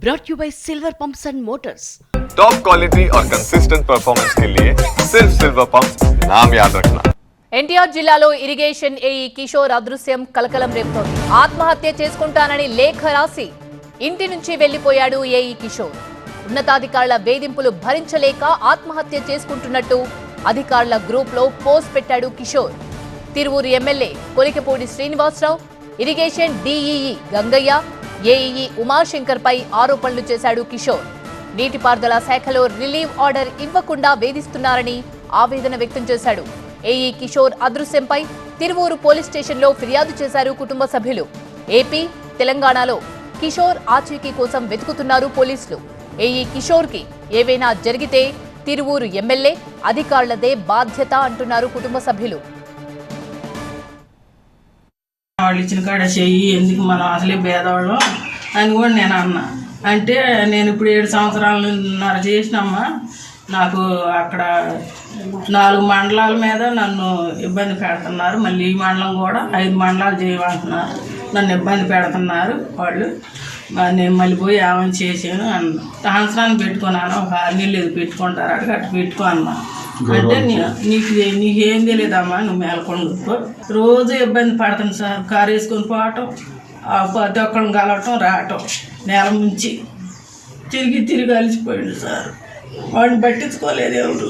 brought you by Silver Pumps and Motors. Top quality और consistent performance के लिए सिर्फ सिल्वर पंप नाम याद रखना ఎన్టీఆర్ జిల్లాలో ఇరిగేషన్ ఏఈ కిషోర్ అదృశ్యం కలకలం రేపుతోంది ఆత్మహత్య చేసుకుంటానని లేఖ రాసి ఇంటి నుంచి వెళ్లిపోయాడు ఏఈ కిషోర్ ఉన్నతాధికారుల వేధింపులు భరించలేక ఆత్మహత్య చేసుకుంటున్నట్టు అధికారుల గ్రూప్ లో పోస్ట్ పెట్టాడు Kishore Tiruvuru MLA Kolikapudi Srinivasarao irrigation DEE Gangaiah AEE Umashankar పై ఆరోపణలు చేశాడు కిషోర్. నీటిపారుదల శాఖలో రిలీవ్ ఆర్డర్ ఇవ్వకుండా వేధిస్తున్నారని ఆవేదన వ్యక్తం చేశాడు. ఏఈ కిషోర్ అదృశ్యంపై తిరువూరు పోలీస్ స్టేషన్లో ఫిర్యాదు చేశారు కుటుంబ సభ్యులు. ఏపీ తెలంగాణలో కిషోర్ ఆచూకీ కోసం వెతుకుతున్నారు పోలీసులు. ఏఈ కిషోర్కి ఏవైనా జరిగితే తిరువూరు ఎమ్మెల్యే అధికారులదే బాధ్యత అంటున్నారు కుటుంబ సభ్యులు. వాళ్ళు ఇచ్చిన కాడ చెయ్యి ఎందుకు మనం అసలే భేదవాళ్ళం అని కూడా నేను అన్నా. అంటే నేను ఇప్పుడు ఏడు సంవత్సరాలన్నర చేసినమ్మా నాకు అక్కడ నాలుగు మండలాల మీద నన్ను ఇబ్బంది పెడుతున్నారు. మళ్ళీ ఈ మండలం కూడా ఐదు మండలాలు చేయమంటున్నారు. నన్ను ఇబ్బంది పెడుతున్నారు వాళ్ళు. మరి నేను మళ్ళీ పోయి ఏమని చేశాను అన్న. సంవత్సరాన్ని పెట్టుకున్నాను. ఒక ఆరు నెలలు ఇది పెట్టుకుంటారు. అక్కడ అటు పెట్టుకో అన్నా. అంటే నీకు నీకేం తెలియదమ్మా నువ్వు మేలకొండ రోజు ఇబ్బంది పడతాను సార్ కారు వేసుకొని పోవటం ఆ ప్రతి ఒక్కరిని కలవటం రావటం నేల ముంచి తిరిగి తిరిగి అలిసిపోయాడు సార్. వాడిని పట్టించుకోలేదు ఎవరు.